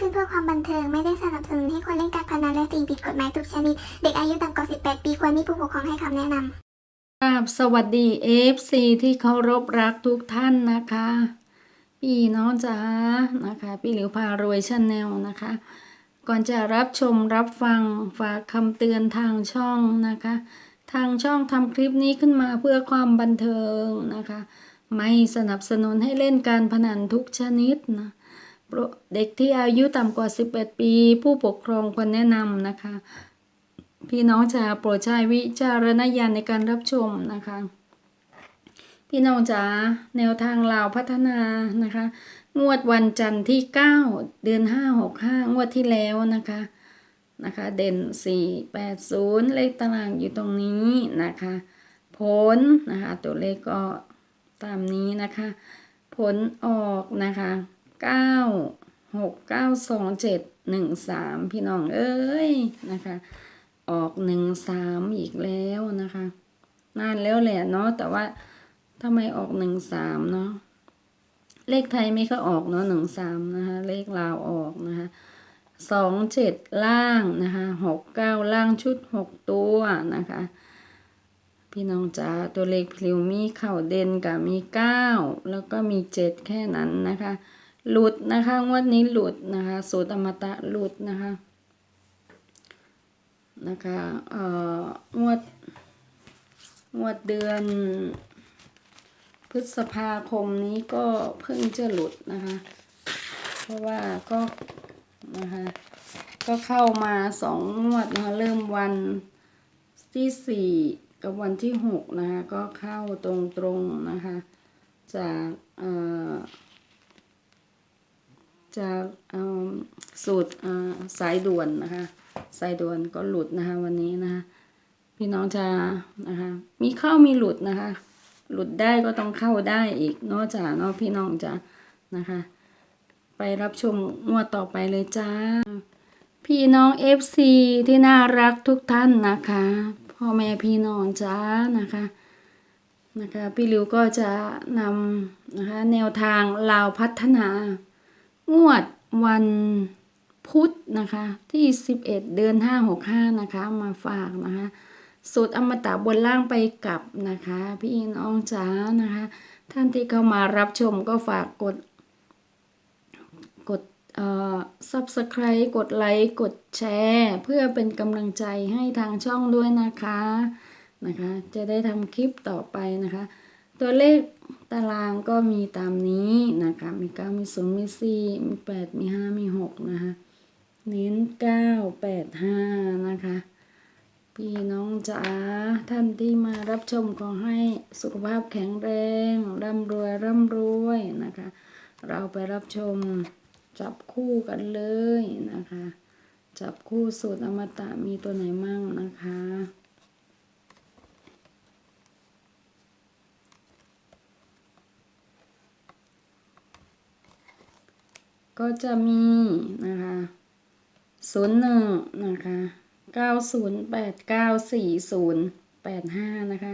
ขึ้นเพื่อความบันเทิง ไม่ได้สนับสนุนให้คนเล่นการพนันและสิ่งผิดกฎหมายทุกชนิด เด็กอายุต่ำกว่า 18 ปีควรมีผู้ปกครองให้คำแนะนำครับสวัสดี FC ที่เคารพรักทุกท่านนะคะ พี่น้องจ๋านะคะ พี่หลิวพารวยชาแนลนะคะ ก่อนจะรับชมรับฟังฝากคำเตือนทางช่องนะคะ ทางช่องทำคลิปนี้ขึ้นมาเพื่อความบันเทิงนะคะ ไม่สนับสนุนให้เล่นการพนันทุกชนิดนะ เด็กที่อายุต่ำกว่า 11 ปี ผู้ปกครองควรแนะนำนะคะ พี่น้องจะโปรดใช้วิจารณญาณในการรับชมนะคะ พี่น้องจ๋าแนวทางลาวพัฒนานะคะ งวดวันจันทร์ที่ 9 เดือน 5 6 5 งวดที่แล้วนะคะนะคะเด่น 4 8 0 เลขตารางอยู่ตรงนี้นะคะผลนะคะตัวเลขก็ตามนี้นะคะ ผลออกนะคะ 9 6 9 2 7 1 3พี่น้องเอ้ยนะคะ ออกหนึ่งสามอีกแล้วนะคะ นานแล้วแหละเนาะแต่ว่าทำไมออกหนึ่งสามเนาะเลขไทยไม่ก็ออกเนาะหนึ่งสามนะคะ เลขลาวออกนะคะสองเจ็ดล่างนะคะหกเก้าล่างชุดหกตัวนะคะ พี่น้องจ๋าตัวเลขพลิวมีเข่าเด่นกับมีเก้าแล้วก็มีเจ็ดแค่นั้นนะคะ หลุดนะคะงวดนี้หลุดนะคะสูตรอมตะหลุดนะคะนะคะเอ่องวดงวดเดือน พฤษภาคมนี้ก็เพิ่งจะหลุดนะคะ เพราะว่าก็นะคะก็เข้ามาสองงวดนะคะเริ่มวันที่สี่กับวันที่หกนะคะก็เข้าตรงๆนะคะ จากเอ่อ จากสูตรสายด่วนนะคะ สายด่วนก็หลุดนะคะ วันนี้นะคะพี่น้องจะนะคะ มีเข้ามีหลุดนะคะ หลุดได้ก็ต้องเข้าได้อีกนอกจากนาะพี่น้องจะนะคะ ไปรับชมงวดต่อไปเลยจ้า พี่น้อง FC ที่น่ารักทุกท่านนะคะพ่อแม่พี่น้องจ้านะคะนะคะพี่ลิวก็จะนำนะคะแนวทางลาวพัฒนา งวดวันพุธนะคะ ที่ 11 เดือน 565 นะคะ มาฝากนะคะสูตรอมตะบนล่างไปกลับนะคะ พี่น้องจ๋านะคะ ท่านที่เข้ามารับชมก็ฝากกด กดเอ่อ subscribe กดไลค์กดแชร์ เพื่อเป็นกำลังใจให้ทางช่องด้วยนะคะนะคะ จะได้ทำคลิปต่อไปนะคะ ตัวเลขตารางก็มีตามนี้นะคะ มีเก้ามีศูนย์มีสี่มีแปดมีห้ามีหกนะคะ เน้นเก้าแปดห้านะคะ พี่น้องจ๋าท่านที่มารับชมขอให้สุขภาพแข็งแรง ร่ำรวย ร่ำรวยนะคะ เราไปรับชมจับคู่กันเลยนะคะ จับคู่สูตรอมตะมีตัวไหนมั่งนะคะ ก็จะมีนะคะศูนย์หนึ่งนะคะเก้าศูนย์แปดเก้าสี่ศูนย์แปดห้านะคะ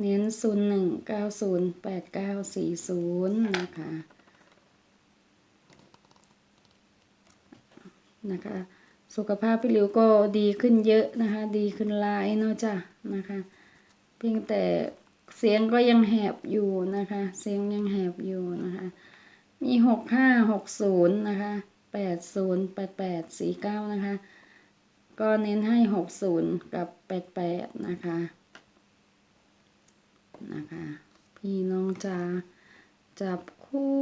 เน้นศูนย์หนึ่งเก้าศูนย์แปดเก้าสี่ศูนย์นะคะนะคะ สุขภาพพี่หลิวก็ดีขึ้นเยอะนะคะ ดีขึ้นลายเนาะจ้ะนะคะ เพียงแต่เสียงก็ยังแหบอยู่นะคะ เสียงยังแหบอยู่นะคะ มีหกห้าหกศูนย์นะคะแปดศูนย์แปดแปดสี่เก้านะคะ ก็เน้นให้หกศูนย์กับแปดแปดนะคะนะคะ พี่น้องจะจับคู่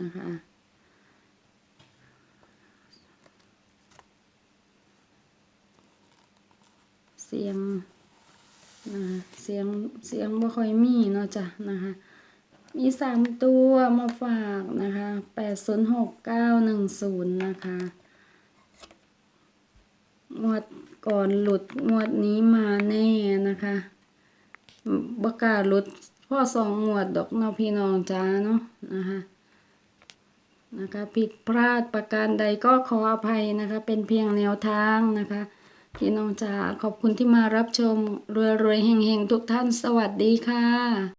นะคะเสียงนะเสียงเสียงบ่ค่อยมีเนาะจ้ะนะคะ มีสามตัวมาฝากนะคะแปดศูนย์หกเก้าหนึ่งศูนย์นะคะงวดก่อนหลุดงวดนี้มาแน่นะคะบกล้าหลุดพ่อสองงวดดอกนาะพี่น้องจ้าเนาะนะคะนะคะผิดพลาดประการใดก็ขออภัยนะคะ เป็นเพียงแนวทางนะคะ พี่น้องจ๋าขอบคุณที่มารับชมรวยๆเฮงๆทุกท่านสวัสดีค่ะ